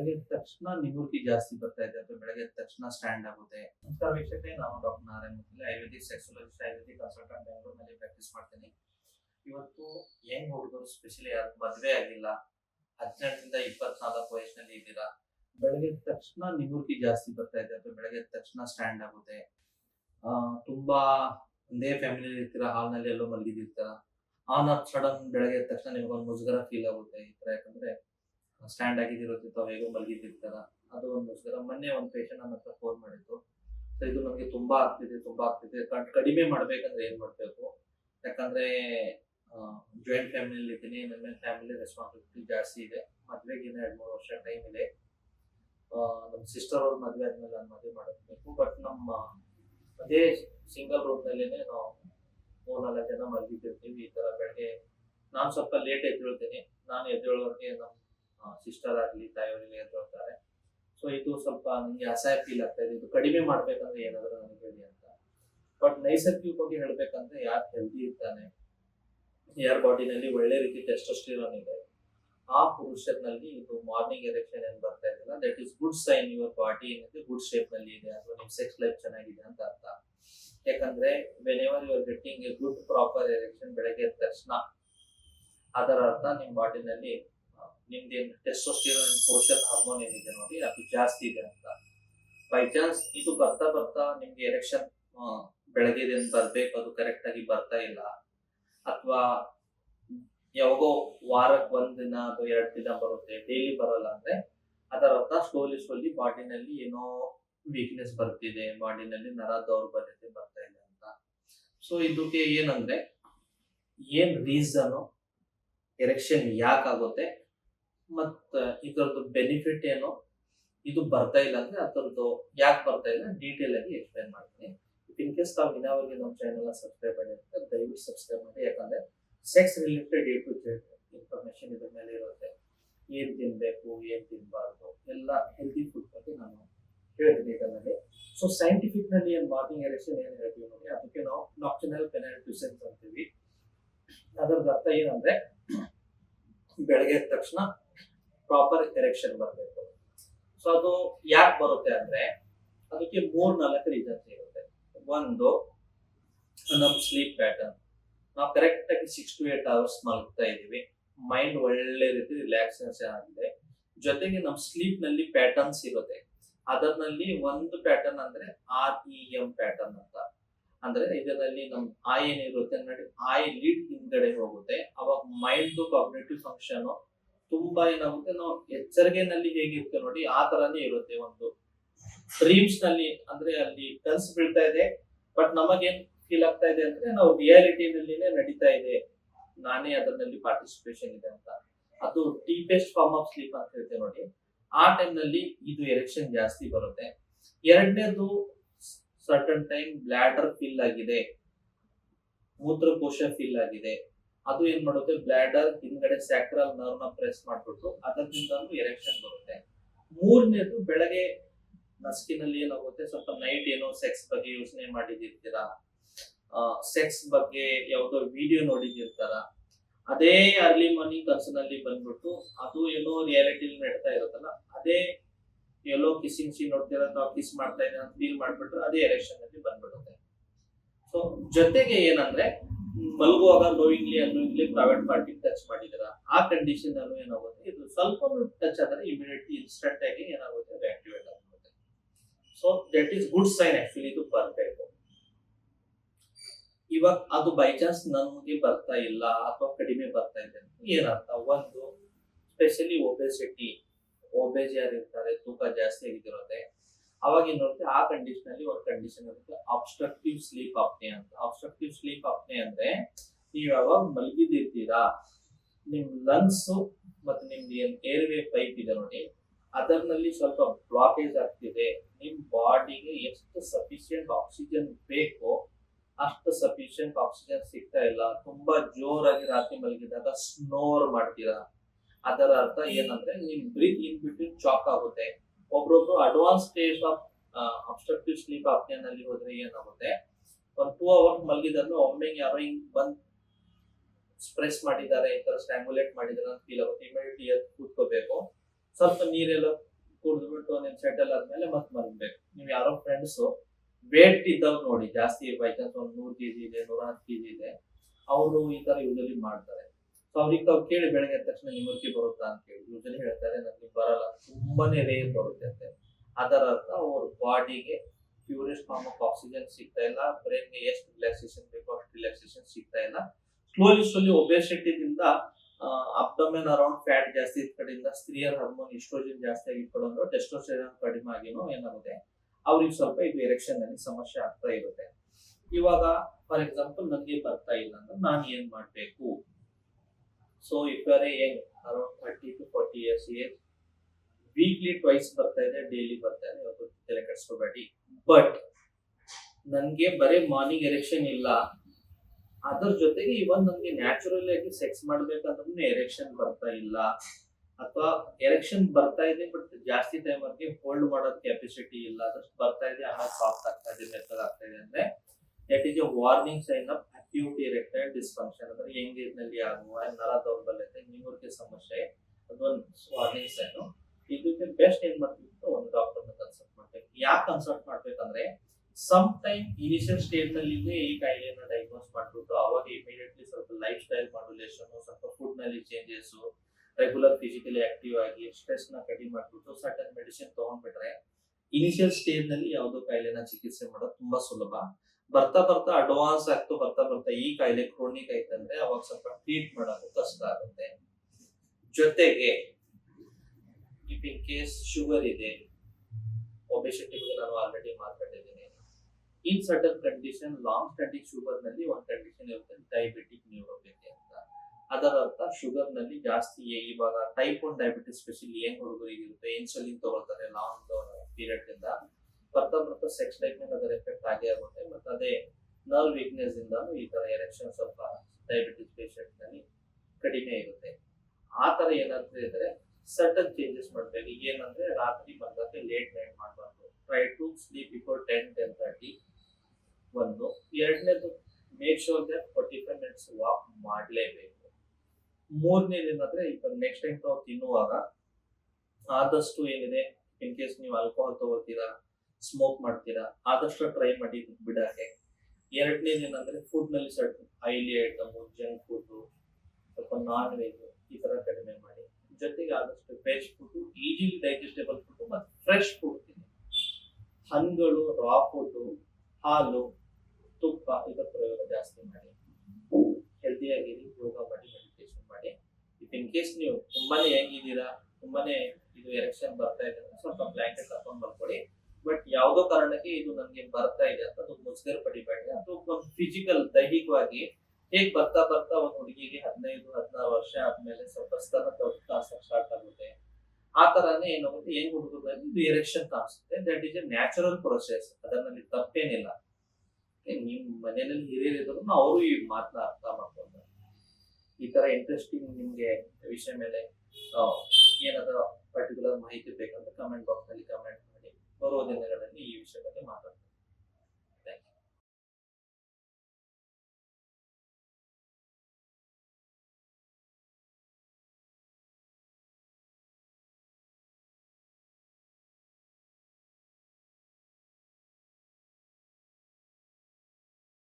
ಬೆಳಗ್ಗೆ ತಕ್ಷಣ ನಿವೃತ್ತಿ ಜಾಸ್ತಿ ಬರ್ತಾ ಇದೆ. ಅಥವಾ ಬೆಳಗ್ಗೆ ತಕ್ಷಣ ಸ್ಟ್ಯಾಂಡ್ ಆಗುತ್ತೆ. ಅಂತ ವೀಕ್ಷಕರೇ ನಾನು doctor Narayana Murthy ayurvedic sexologist, ayurvedic consultant ಬೆಂಗಳೂರಿನಲ್ಲಿ ಪ್ರಾಕ್ಟೀಸ್ ಮಾಡ್ತೀನಿ. ಇವತ್ತು ಯಂಗ್ ಹುಡುಗರು ಸ್ಪೆಷಲಿ ಯಾರು ಮದುವೆ ಆಗಿಲ್ಲ, ಹದಿನೆಂಟರಿಂದ ಇಪ್ಪತ್ನಾಲ್ಕು ವಯಸ್ಸಿನಲ್ಲಿ ಇದ್ದೀರಾ? ಬೆಳಗ್ಗೆ ತಕ್ಷಣ ನಿವೃತ್ತಿ ಜಾಸ್ತಿ ಬರ್ತಾ ಇದೆ. ಅಥವಾ ಬೆಳಗ್ಗೆ ತಕ್ಷಣ ಸ್ಟ್ಯಾಂಡ್ ಆಗುತ್ತೆ. ತುಂಬಾ ಒಂದೇ ಫ್ಯಾಮಿಲಿ ಇರ್ತೀರಾ? ಹಾಲ್ನಲ್ಲಿ ಎಲ್ಲೋ ಮಲಗಿದಿರ್ತಾರ ಆನ್ ಆಫ್ ಸಡನ್ ಬೆಳಗ್ಗೆ ತಕ್ಷಣ ನಿಮ್ಗೊಂದು ಮುಜುಗರ ಫೀಲ್ ಆಗುತ್ತೆ ಈ ತರ ಯಾಕಂದ್ರೆ ಸ್ಟ್ಯಾಂಡ್ ಆಗಿದಿರುತ್ತೆ ಹೇಗೋ ಮಲಗಿದ್ದಿರ್ತಾರ. ಅದು ಒಂದು ಸರ ಮೊನ್ನೆ ಒಂದು ಪೇಷಂಟ್ ನನ್ನ ಹತ್ರ ಫೋನ್ ಮಾಡಿತ್ತು ಸೊ ಇದು ನಮಗೆ ತುಂಬಾ ಆಗ್ತಿದೆ ತುಂಬಾ ಆಗ್ತಿದೆ. ಕಡ್- ಕಡಿಮೆ ಮಾಡ್ಬೇಕಂದ್ರೆ ಏನ್ ಮಾಡ್ಬೇಕು? ಯಾಕಂದ್ರೆ ಜಾಯಿಂಟ್ ಫ್ಯಾಮಿಲಿ ಇದ್ದೀನಿ. ನನ್ನ ಫ್ಯಾಮಿಲಿ ರೆಸ್ಪಾನ್ಸಿಬಿಲಿಟಿ ಜಾಸ್ತಿ ಇದೆ. ಮದ್ವೆಗಿನ ಎರಡು ಮೂರು ವರ್ಷ ಟೈಮ್ ಇದೆ. ನಮ್ಮ ಸಿಸ್ಟರ್ ಅವ್ರ ಮದ್ವೆ ಆದ್ಮೇಲೆ ನಾನು ಮದುವೆ ಮಾಡಬೇಕು ಬಟ್ ನಮ್ಮ, ಅದೇ ಸಿಂಗಲ್ ರೂಮ್ ನಲ್ಲೇನೆ ನಾವು ಮೂರ್ನಾಲ್ಕು ಜನ ಮಲಗಿದ್ದಿರ್ತೀವಿ ಈ ತರ ಬೆಳಗ್ಗೆ ನಾನು ಸ್ವಲ್ಪ ಲೇಟ್ ಎದ್ದೇಳ್ತೀನಿ ನಾನು ಎದ್ದೇಳೋರಿಗೆ ನಮ್ಮ ಸಿಸ್ಟರ್ ಆಗಲಿ ತಾಯಿಯವರಿಲ್ಲ ಅಂತ ಹೇಳ್ತಾರೆ. ಸೊ ಇದು ಸ್ವಲ್ಪ ನನಗೆ ಅಸಹ್ಯ ಫೀಲ್ ಆಗ್ತಾ ಇದೆ. ಇದು ಕಡಿಮೆ ಮಾಡ್ಬೇಕಂದ್ರೆ ಏನಾದರೂ ನನಗೆ ಹೇಳಿ ಅಂತ. ಬಟ್ ನೈಸರ್ಗಿಕವಾಗಿ ಹೇಳ್ಬೇಕಂದ್ರೆ ಯಾರು ಹೆಲ್ದಿ ಇರ್ತಾನೆ? ಯಾರ ಬಾಡಿನಲ್ಲಿ ಒಳ್ಳೆ ರೀತಿ ಟೆಸ್ಟೋಸ್ಟಿರೋನ್ ಇದೆ? ಆ ಪುರುಷನಲ್ಲಿ ಇದು ಮಾರ್ನಿಂಗ್ ಎರೆಕ್ಷನ್ ಏನು ಬರ್ತಾ ಇದಿಲ್ಲ that is good sign your body ಏನಿದೆ ಗುಡ್ ಶೇಪ್ನಲ್ಲಿ ಇದೆ. ಅಥವಾ ನಿಮ್ ಸೆಕ್ಸ್ ಲೈಫ್ ಚೆನ್ನಾಗಿದೆ ಅಂತ ಅರ್ಥ. ಯಾಕಂದ್ರೆ whenever your getting a good proper erection ಬೆಳಗ್ಗೆ ತಕ್ಷಣ, ಅದರ ಅರ್ಥ ನಿಮ್ಮ ಬಾಡಿನಲ್ಲಿ ನಿಮ್ದೇನು ಟೆಸ್ಟೋಸ್ಟಿರೋನ್ ಪುರುಷದ ಹಾರ್ಮೋನ್ ಏನಿದೆ ನೋಡಿ, ಅದು ಜಾಸ್ತಿ ಇದೆ ಅಂತ. ಬೈ ಚಾನ್ಸ್ ಇದು ಬರ್ತಾ ಬರ್ತಾ ನಿಮ್ಗೆ ಎರೆಕ್ಷನ್ ಬೆಳಗ್ಗೆ ಬರ್ಬೇಕು, ಅದು ಕರೆಕ್ಟ್ ಆಗಿ ಬರ್ತಾ ಇಲ್ಲ. ಅಥವಾ ಯಾವಾಗೋ ವಾರಕ್ಕೆ ಒಂದ್ ದಿನ ಅಥವಾ ಎರಡ್ ದಿನ ಬರುತ್ತೆ ಡೈಲಿ ಬರಲ್ಲ ಅಂದ್ರೆ ಅದರ ಅರ್ಥ ಸ್ಲೋಲಿ ಸ್ಲೋಲಿ ಬಾಡಿನಲ್ಲಿ ಏನೋ ವೀಕ್ನೆಸ್ ಬರ್ತಿದೆ ಬಾಡಿನಲ್ಲಿ ನರ ದೌರ್ಬಲ್ಯತೆ ಬರ್ತಾ ಇದೆ ಅಂತ. ಸೊ ಇದಕ್ಕೆ ಏನಂದ್ರೆ, ಏನ್ ರೀಸನ್ ಎರೆಕ್ಷನ್ ಯಾಕಾಗುತ್ತೆ ಮತ್ತ ಇದರದ್ದು ಬೆನಿಫಿಟ್ ಏನು? ಇದು ಬರ್ತಾ ಇಲ್ಲ ಅಂದ್ರೆ ಅದರದ್ದು ಯಾಕೆ ಬರ್ತಾ ಇಲ್ಲ? ಡೀಟೇಲ್ ಆಗಿ ಎಕ್ಸ್ಪ್ಲೈನ್ ಮಾಡ್ತೀನಿ. ಇನ್ ಕೇಸ್ ತಾವು ಇನ್ನವರೆಗೆ ನಮ್ಮ ಚಾನೆಲ್ ಸಬ್ಸ್ಕ್ರೈಬ್ ಮಾಡಿದ್ರೆ ದಯವಿಟ್ಟು ಸಬ್ಸ್ಕ್ರೈಬ್ ಮಾಡಿ. ಯಾಕಂದ್ರೆ sex related A to Z information ಇದ್ರ ಮೇಲೆ ಇರುತ್ತೆ. ಏನ್ ತಿನ್ಬೇಕು, ಏನ್ ತಿನ್ಬಾರ್ದು, ಎಲ್ಲ ಹೆಲ್ದಿ ಫುಡ್ ಬಗ್ಗೆ ನಾನು ಹೇಳ್ತೀನಿ ಇದರಲ್ಲಿ. ಸೊ ಸೈಂಟಿಫಿಕ್ನಲ್ಲಿ ಏನ್ ಮಾರ್ನಿಂಗ್ ಎರೆಕ್ಷನ್ ಏನ್ ಹೇಳ್ತೀವಿ ನೋಡಿ, ಅದಕ್ಕೆ ನಾವು ನಾಕ್ಸಿನಲ್ ಪೆನಾಲ್ಟಿಸೆನ್ಸ್ ಅಂತೀವಿ. ಅದರದ ಅರ್ಥ ಏನಂದ್ರೆ, ಬೆಳಗ್ಗೆ ತಕ್ಷಣ ಪ್ರಾಪರ್ ಎರೆಕ್ಷನ್ ಬರಬೇಕು. ಸೊ ಅದು ಯಾಕೆ ಬರುತ್ತೆ ಅಂದ್ರೆ, ಅದಕ್ಕೆ ಮೂರ್ ನಾಲ್ಕು ರೀಸನ್ಸ್ ಇರುತ್ತೆ. ಒಂದು, ನಮ್ ಸ್ಲೀಪ್ ಪ್ಯಾಟರ್ನ್ ನಾವು ಕರೆಕ್ಟ್ ಆಗಿ ಸಿಕ್ಸ್ ಟು ಏಟ್ ಅವರ್ಸ್ ಮಲಗ್ತಾ ಇದೀವಿ ಮೈಂಡ್ ಒಳ್ಳೆ ರೀತಿ ರಿಲ್ಯಾಕ್ಸೇಷನ್ ಆಗಿದೆ. ಜೊತೆಗೆ ನಮ್ಮ ಸ್ಲೀಪ್ನಲ್ಲಿ ಪ್ಯಾಟರ್ನ್ಸ್ ಇರುತ್ತೆ. ಅದರಲ್ಲಿ ಒಂದು ಪ್ಯಾಟರ್ನ್ ಅಂದ್ರೆ ಆರ್ ಇ ಎಂ ಪ್ಯಾಟರ್ನ್ ಅಂತ. ಅಂದ್ರೆ ಇದರಲ್ಲಿ ನಮ್ ಆಯ್ ಏನಿರುತ್ತೆ ನೋಡಿ ಆಯ್ ಲೀಡ್ ಹಿಂದ್ಗಡೆ ಹೋಗುತ್ತೆ. ಅವಾಗ ಮೈಂಡ್ ಕಾಗ್ನೇಟಿವ್ ಫಂಕ್ಷನ್ ತುಂಬಾ ಏನಾಗುತ್ತೆ ನಾವು ಎಚ್ಚರಿಕೆನಲ್ಲಿ ಹೇಗಿರುತ್ತೆ ನೋಡಿ, ಆ ತರನೇ ಇರುತ್ತೆ ಒಂದು ಡ್ರೀಮ್ಸ್ನಲ್ಲಿ ಅಂದ್ರೆ ಅಲ್ಲಿ ಕನ್ಸ್ ಬೀಳ್ತಾ ಇದೆ. ಬಟ್ ನಮಗೇನ್ ಫೀಲ್ ಆಗ್ತಾ ಇದೆ ಅಂದ್ರೆ ನಾವು ರಿಯಾಲಿಟಿನಲ್ಲಿನೇ ನಡೀತಾ ಇದೆ. ನಾನೇ ಅದರಲ್ಲಿ ಪಾರ್ಟಿಸಿಪೇಷನ್ ಇದೆ ಅಂತ. ಅದು ಡೀಪೆಸ್ಟ್ ಫಾರ್ಮ್ ಆಫ್ ಸ್ಲೀಪ್ ಅಂತ ಹೇಳ್ತೇವೆ ನೋಡಿ. ಆ ಟೈಮ್ನಲ್ಲಿ ಇದು ಎರೆಕ್ಷನ್ ಜಾಸ್ತಿ ಬರುತ್ತೆ. ಎರಡನೇದು ಸರ್ಟನ್ ಟೈಮ್ ಬ್ಲ್ಯಾಡರ್ ಫಿಲ್ ಆಗಿದೆ. ಮೂತ್ರಕೋಶ ಫಿಲ್ ಆಗಿದೆ. ಅದು ಏನ್ ಮಾಡುತ್ತೆ? ಬ್ಲಾಡರ್ ಹಿಂದ್ಗಡೆ ಸ್ಯಾಕ್ರಲ್ ನರ್ವ್ನ ಪ್ರೆಸ್ ಮಾಡ್ಬಿಟ್ಟು ಅದರಿಂದ ಎರೆಕ್ಷನ್ ಬರುತ್ತೆ. ಮೂರನೇದು ಬೆಳಗ್ಗೆ ನಸ್ಕಿನಲ್ಲಿ ಏನಾಗುತ್ತೆ? ಸ್ವಲ್ಪ ನೈಟ್ ಏನೋ ಸೆಕ್ಸ್ ಬಗ್ಗೆ ಯೋಚನೆ ಮಾಡಿದಿರ್ತೀರಾ? ಸೆಕ್ಸ್ ಬಗ್ಗೆ ಯಾವ್ದೋ ವಿಡಿಯೋ ನೋಡಿದಿರ್ತಾರ? ಅದೇ ಅರ್ಲಿ ಮಾರ್ನಿಂಗ್ ಕನ್ಸನಲ್ಲಿ ಬಂದ್ಬಿಟ್ಟು ಅದು ಏನೋ ರಿಯಾಲಿಟಿ ನಡೀತಾ ಇರುತ್ತಲ್ಲ, ಅದೇ ಎಲ್ಲೋ ಕಿಸಿಂಗ್ ಸೀನ್ ನೋಡ್ತೀರ ನಾವು ಕಿಸ್ ಮಾಡ್ತಾ ಇದ್ದೀನಿ ಅಂತ ಫೀಲ್ ಮಾಡ್ಬಿಟ್ರೆ ಅದೇ ಎರೆಕ್ಷನ್ ಅಲ್ಲಿ ಬಂದ್ಬಿಡುತ್ತೆ. ಸೊ ಜೊತೆಗೆ ಏನಂದ್ರೆ ಮಲಗುವಾಗ knowingly annoyingly private party touch ಮಾಡಿದಾರ? ಆ ಕಂಡೀಷನ್ ಅಲ್ಲೂ ಏನಾಗುತ್ತೆ? ಇದು ಸ್ವಲ್ಪ ಟಚ್ ಆದ್ರೆ ಇಮಿಡಿಯೇಟ್ಲಿ ಇನ್ಸ್ಟಂಟ್ ಆಗಿ ಏನಾಗುತ್ತೆ? ಆಕ್ಟಿವೇಟ್ ಆಗುತ್ತೆ. So that is good sign actually ಇದು ಬರಬೇಕು. ಇವಾಗ ಅದು ಬೈ ಚಾನ್ಸ್ ನಮಗೆ ಬರ್ತಾ ಇಲ್ಲ ಅಥವಾ ಕಡಿಮೆ ಬರ್ತಾ ಇದೆ ಅಂತ ಏನರ್ಥ? ಒಂದು ಸ್ಪೆಷಲಿ ಒಬೆಸಿಟಿ ಒಬೆಸ್ ಯಾರು ಇರ್ತಾರೆ ತೂಕ ಜಾಸ್ತಿ ಆಗಿರುತ್ತೆ ಅವಾಗ ಏನ್ ನೋಡುತ್ತೆ? ಆ ಕಂಡೀಷನ್ ಅಲ್ಲಿ ಒಂದು ಕಂಡೀಷನ್ ಇರುತ್ತೆ. ಅಬ್ಸ್ಟ್ರಕ್ಟಿವ್ ಸ್ಲೀಪ್ ಅಪ್ನೆ ಅಂತ. ಅಬ್ಸ್ಟ್ರಕ್ಟಿವ್ ಸ್ಲೀಪ್ ಅಪ್ನೆ ಅಂದ್ರೆ ನೀವು ಯಾವಾಗ ಮಲಗಿದಿರ್ತೀರಾ? ನಿಮ್ ಲಂಗ್ಸ್ ಮತ್ತೆ ನಿಮ್ದು ಏನ್ ಏರ್ವೇ ಪೈಪ್ ಇದೆ ನೋಡಿ, ಅದರ್ನಲ್ಲಿ ಸ್ವಲ್ಪ ಬ್ಲಾಕೇಜ್ ಆಗ್ತಿದೆ. ನಿಮ್ ಬಾಡಿಗೆ ಎಷ್ಟು ಸಫಿಶಿಯಂಟ್ ಆಕ್ಸಿಜನ್ ಬೇಕೋ ಅಷ್ಟು ಸಫಿಶಿಯಂಟ್ ಆಕ್ಸಿಜನ್ ಸಿಗ್ತಾ ಇಲ್ಲ. ತುಂಬಾ ಜೋರಾಗಿ ರಾತ್ರಿ ಮಲಗಿದಾಗ ಸ್ನೋರ್ ಮಾಡ್ತೀರಾ? ಅದರ ಅರ್ಥ ಏನಂದ್ರೆ ನಿಮ್ ಬ್ರೀತ್ ಇನ್ ಬಿಟ್ವೀನ್ ಚಾಕ್ ಆಗುತ್ತೆ. ಒಬ್ರೊಬ್ರು advance stage of obstructive sleep ಅಪ್ನಿಯಾನಲ್ಲಿ ಹೋದ್ರೆ ಏನಾಗುತ್ತೆ? ಒಂದು ಟೂ ಅವರ್ ಮಲಗಿದನ್ನು ಒಮ್ಮೆ ಯಾರೋ ಹಿಂಗ್ ಬಂದ್ ಸ್ಪ್ರೆಸ್ ಮಾಡಿದ್ದಾರೆ, ಈ ತರ ಸ್ಟ್ಯಾಂಗುಲೇಟ್ ಮಾಡಿದ್ದಾರೆ ಅಂತ ಫೀಲ್ ಆಗುತ್ತೆ. ಇಮಿಡಿಯೇಟ್ಲಿ ಎದ್ದು ಕೂತ್ಕೋಬೇಕು. ಸ್ವಲ್ಪ ನೀರೆಲ್ಲ ಕುಡಿದ್ಬಿಟ್ಟು ನೀವು ಸೆಟಲ್ ಆದ್ಮೇಲೆ ಮತ್ತೆ ಮಲಗಬೇಕು. ನೀವು ಯಾರೋ ಫ್ರೆಂಡ್ಸ್ ವೇಟ್ ಇದ್ದವ್ರು ನೋಡಿ, ಜಾಸ್ತಿ ಬೈ ಚಾನ್ಸ್ ಒಂದು ನೂರು ಕೆಜಿ ಇದೆ, ನೂರ ಹತ್ತು ಕೆಜಿ ಇದೆ, ಅವರು ಈ ತರ ಯೂಸಲಿ ಮಾಡ್ತಾರೆ. ಸೊ ಅವ್ರಿಗೆ ತಾವು ಕೇಳಿ ಬೆಳಗ್ಗೆ ತಕ್ಷಣ ನಿವೃತ್ತಿ ಬರುತ್ತಾ ಅಂತ ಹೇಳಿ. ಯೋಜನೆ ಹೇಳ್ತಾರೆ ನನಗೆ ಬರಲ್ಲ. ತುಂಬಾನೇ ರೇರ್ ಬರುತ್ತೆ ಅಂತ. ಅದರ ಅರ್ಥ ಅವ್ರ ಬಾಡಿಗೆ ಪ್ಯೂರೆಸ್ಟ್ ಫಾರ್ಮ್ ಆಫ್ ಆಕ್ಸಿಜನ್ ಸಿಗ್ತಾ ಇಲ್ಲ ಬ್ರೈನ್ಗೆ ಎಷ್ಟು ರಿಲ್ಯಾಕ್ಸೇಷನ್ ಬೇಕೋ ಅಷ್ಟು ರಿಲ್ಯಾಕ್ಸೇಷನ್ ಸಿಗ್ತಾ ಇಲ್ಲ. ಸ್ಲೋಲಿ ಸ್ಲೋಲಿ ಒಬೆಸಿಟಿದಿಂದ ಅಬ್ಡಮೆನ್ ಅರೌಂಡ್ ಫ್ಯಾಟ್ ಜಾಸ್ತಿ ಇದ್ದ ಕಡೆಯಿಂದ ಸ್ತ್ರೀಯರ ಹಾರ್ಮೋನ್ ಇಸ್ಟ್ರೋಜನ್ ಜಾಸ್ತಿ ಆಗಿ ಕೊಡೋದು ಟೆಸ್ಟೋಸ್ಟೆರಾನ್ ಕಡಿಮೆ ಆಗಿನೋ ಏನಾಗುತ್ತೆ? ಅವ್ರಿಗೆ ಸ್ವಲ್ಪ ಇದು ಎರೆಕ್ಷನ್ ಅಲ್ಲಿ ಸಮಸ್ಯೆ ಆಗ್ತಾ ಇರುತ್ತೆ. ಇವಾಗ ಫಾರ್ ಎಕ್ಸಾಂಪಲ್ ನನಗೆ ಬರ್ತಾ ಇಲ್ಲ ಅಂದ್ರೆ ನಾನು ಏನ್ ಮಾಡ್ಬೇಕು? So if are young around thirty to forty years age weekly twice ಬರ್ತಾ ಇದೆ ಡೈಲಿ ಬರ್ತಾ ಇದೆ ಇವತ್ತು ತಲೆ ಕಟ್ಸ್ಕೋಬೇಡಿ ಬಟ್ ನನಗೆ ಬರೀ ಮಾರ್ನಿಂಗ್ ಎರೆಕ್ಷನ್ ಇಲ್ಲ. ಅದ್ರ ಜೊತೆಗೆ ಇವನ್ ನನ್ಗೆ ನ್ಯಾಚುರಲ್ ಆಗಿ ಸೆಕ್ಸ್ ಮಾಡ್ಬೇಕಂದ್ರೂ ಎರೆಕ್ಷನ್ ಬರ್ತಾ ಇಲ್ಲ. ಅಥವಾ ಎರೆಕ್ಷನ್ ಬರ್ತಾ ಇದೆ ಬಟ್ ಜಾಸ್ತಿ ಟೈಮ್ ಅವ್ರಿಗೆ ಹೋಲ್ಡ್ ಮಾಡೋದ್ ಕೆಪಾಸಿಟಿ ಇಲ್ಲ. ಅದಷ್ಟು ಬರ್ತಾ ಇದೆ ಆಮೇಲೆ ಸಾಫ್ಟ್ ಆಗ್ತಾ ಇದೆ ಮೆಥಡ್ ಆಗ್ತಾ ಇದೆ ಅಂದ್ರೆ that is a warning sign of acute erectile dysfunction ಅಂದ್ರೆ ಯಂಗ್ ಏಜ್ನಲ್ಲಿ ಆಗುವ ನರ ದೌರ್ಬಲ್ಯತೆ ನಿಮೂರ್ತಿ ಸಮಸ್ಯೆ ಅದೊಂದು ವಾರ್ನಿಂಗ್ ಸೈನ್ ಇದಕ್ಕೆ ಬೆಸ್ಟ್ ಏನ್ ಮಾಡ್ಬೇಕು ಒಂದು ಡಾಕ್ಟರ್ ಕನ್ಸಲ್ಟ್ ಮಾಡ್ಬೇಕು. ಯಾಕೆ ಕನ್ಸಲ್ಟ್ ಮಾಡ್ಬೇಕಂದ್ರೆ ಸಮ್ ಟೈಮ್ ಇನಿಷಿಯಲ್ ಸ್ಟೇಜ್ನಲ್ಲಿ ಈ ಕಾಯಿಲೆನ ಡೈಗ್ನೋಸ್ ಮಾಡ್ಬಿಟ್ಟು ಅವಾಗ ಇಮಿಡಿಯೇಟ್ಲಿ ಸ್ವಲ್ಪ ಲೈಫ್ ಸ್ಟೈಲ್ ಮಾಡ್ಯುಲೇಷನ್ ಸ್ವಲ್ಪ ಫುಡ್ನಲ್ಲಿ ಚೇಂಜಸ್ ರೆಗ್ಯುಲರ್ ಫಿಸಿಕಲಿ ಆಕ್ಟಿವ್ ಆಗಿ ಸ್ಟ್ರೆಸ್ನ ಕಡಿಮೆ ಮಾಡ್ಬಿಟ್ಟು ಸಟನ್ ಮೆಡಿಸಿನ್ ತಗೊಂಡ್ಬಿಟ್ರೆ ಇನಿಷಿಯಲ್ ಸ್ಟೇಜ್ನಲ್ಲಿ ಯಾವುದೋ ಕಾಯಿಲೆನ ಚಿಕಿತ್ಸೆ ಮಾಡೋದು ತುಂಬಾ ಸುಲಭ. ಬರ್ತಾ ಬರ್ತಾ ಅಡ್ವಾನ್ಸ್ ಆಗ್ತಾ ಬರ್ತಾ ಬರ್ತಾ ಈ ಕಾಯಿಲೆ ಕ್ರೋನಿಕ್ ಆಯ್ತಂದ್ರೆ ಅವಾಗ ಸ್ವಲ್ಪ ಟ್ರೀಟ್ ಮಾಡೋದು ಕಷ್ಟ ಆಗುತ್ತೆ. ಜೊತೆಗೆ ಇಫ್ ಇನ್ ಕೇಸ್ ಶುಗರ್ ಇದೆ ಒಬೆಸಿಟಿ ಬಗ್ಗೆ ನಾನು ಆಲ್ರೆಡಿ ಮಾತಾಡಿದ್ದೀನಿ. In certain condition long standing ಶುಗರ್ನಲ್ಲಿ ಒಂದು ಕಂಡೀಷನ್ ಇರುತ್ತೆ ಡಯಾಬಿಟಿಕ್ ನ್ಯೂರೋಪತಿ ಅಂತ. ಅದರ ಅರ್ಥ ಶುಗರ್ನಲ್ಲಿ ಜಾಸ್ತಿ ಇವಾಗ ಟೈಪ್ ಒನ್ ಡಯಾಬಿಟಿಸ್ ಸ್ಪೆಷಲಿ ಏನ್ ಹುಡುಗರಿಗೆ ಇರುತ್ತೆ ಇನ್ಸುಲಿನ್ ತಗೊಳ್ತಾರೆ ಲಾಂಗ್ ಪೀರಿಯಡ್ ಇಂದ ಬರ್ತಾ ಬರ್ತಾ ಸೆಕ್ಸ್ ಲೈಫ್ ಮೇಲೆ ಅದರ ಎಫೆಕ್ಟ್ ಆಗೇ ಆಗುತ್ತೆ. ಮತ್ತೆ ಅದೇ ನರ್ವ್ ವೀಕ್ನೆಸ್ ಇಂದಾನು ಈ ತರ ಎರೆಕ್ಷನ್ ಸ್ವಲ್ಪ ಡಯಾಬಿಟಿಸ್ ಪೇಷಂಟ್ನಲ್ಲಿ ಕಡಿಮೆ ಇರುತ್ತೆ. ಆ ತರ ಏನಾದ್ರು ಇದ್ರೆ ಸಡನ್ ಚೇಂಜಸ್ ಮಾಡ್ಬೇಕು. ಏನಂದ್ರೆ ರಾತ್ರಿ ಬಂದಾಗ ಲೇಟ್ ನೈಟ್ ಮಾಡಬಾರ್ದು. Try to sleep before ten ten thirty ಒಂದು. ಎರಡನೇದು make sure that forty five minutes walk ಮಾಡಲೇಬೇಕು. ಮೂರನೇದು ಏನಂದ್ರೆ ಈಗ ನೆಕ್ಸ್ಟ್ ಟೈಮ್ ತಿನ್ನುವಾಗ ಆದಷ್ಟು ಏನಿದೆ ಇನ್ ಕೇಸ್ ನೀವು ಆಲ್ಕೋಹಾಲ್ ತಗೋತೀರಾ ಸ್ಮೋಕ್ ಮಾಡ್ತೀರಾ? ಆದಷ್ಟು ಟ್ರೈ ಮಾಡಿ ಬಿಡಕ್ಕೆ. ಎರಡನೇದು ಏನಂದ್ರೆ ಫುಡ್ನಲ್ಲಿ ಸ್ವಲ್ಪ ಆಯಿಲಿ ಐಟಮ್ ಜಂಕ್ ಫುಡ್ ಸ್ವಲ್ಪ ನಾನ್ ವೆಜ್ ಈ ತರ ಕಡಿಮೆ ಮಾಡಿ. ಜೊತೆಗೆ ಆದಷ್ಟು fresh food easily digestible food ಮತ್ತೆ ಫ್ರೆಶ್ ಫುಡ್ ತಿನ್ನಿ. ಹಣ್ಣುಗಳು ರಾ ಫುಡ್ ಹಾಲು, ತುಪ್ಪ ಇದರ ಪ್ರಯೋಗ ಜಾಸ್ತಿ ಮಾಡಿ. ಹೆಲ್ದಿಯಾಗಿರಿ ಯೋಗ ಮಾಡಿ ಮೆಡಿಟೇಷನ್ ಮಾಡಿ. ಇಫ್ ಇನ್ ಕೇಸ್ ನೀವು ತುಂಬಾನೇ ಹೆಂಗಿದ್ದೀರಾ, ತುಂಬಾನೇ ಇದು ಎರೆಕ್ಷನ್ ಬರ್ತಾ ಇದೆ, ಸ್ವಲ್ಪ ಬ್ಲಾಂಕೆಟ್ ಹಾಕೊಂಡ್ ಬರ್ಕೊಡಿ ಬಟ್ ಯಾವುದೋ ಕಾರಣಕ್ಕೆ ಇದು ನನಗೆ ಬರ್ತಾ ಇದೆ ಅಂತ ಅದು ಮುಜುಗರ ಪಡಿಬೇಡಿ ಅದು ಒಂದು ಫಿಸಿಕಲ್ ದೈಹಿಕವಾಗಿ ಹೇಗ್ ಬರ್ತಾ ಬರ್ತಾ ಒಂದು ಹುಡುಗಿಗೆ ಹದಿನೈದು, ಹದಿನಾರು ವರ್ಷ ಆದ್ಮೇಲೆ ಸ್ವಲ್ಪ ಸ್ತನ ಸ್ಟಾರ್ಟ್ ಆಗುತ್ತೆ. ಆ ತರಾನೇ ಏನಾಗುತ್ತೆ ಹೆಂಗ್ ಹುಡುಗರಲ್ಲಿ ಇದು ಎರೆಕ್ಷನ್ ಕಾಣಿಸುತ್ತೆ. That is a natural process ಅದರಲ್ಲಿ ತಪ್ಪೇನಿಲ್ಲ. ನಿಮ್ಮ ನಿಮ್ ಮನೆಯಲ್ಲಿ ಹಿರಿಯರಿದ್ರು ಅವರು ಈ ಮಾತನ್ನ ಅರ್ಥ ಮಾಡ್ಕೊಂಡ್ರೆ ಈ ತರ ಇಂಟ್ರೆಸ್ಟಿಂಗ್ ನಿಮ್ಗೆ ವಿಷಯ ಮೇಲೆ ಏನಾದ್ರೂ ಪರ್ಟಿಕ್ಯುಲರ್ ಮಾಹಿತಿ ಬೇಕಂದ್ರೆ ಕಮೆಂಟ್ ಬಾಕ್ಸ್ ಅಲ್ಲಿ ಕಮೆಂಟ್ ಬರುವ ದಿನಗಳಲ್ಲಿ ಈ ವಿಷಯ ಬಗ್ಗೆ ಮಾತಾಡ್ತೀನಿ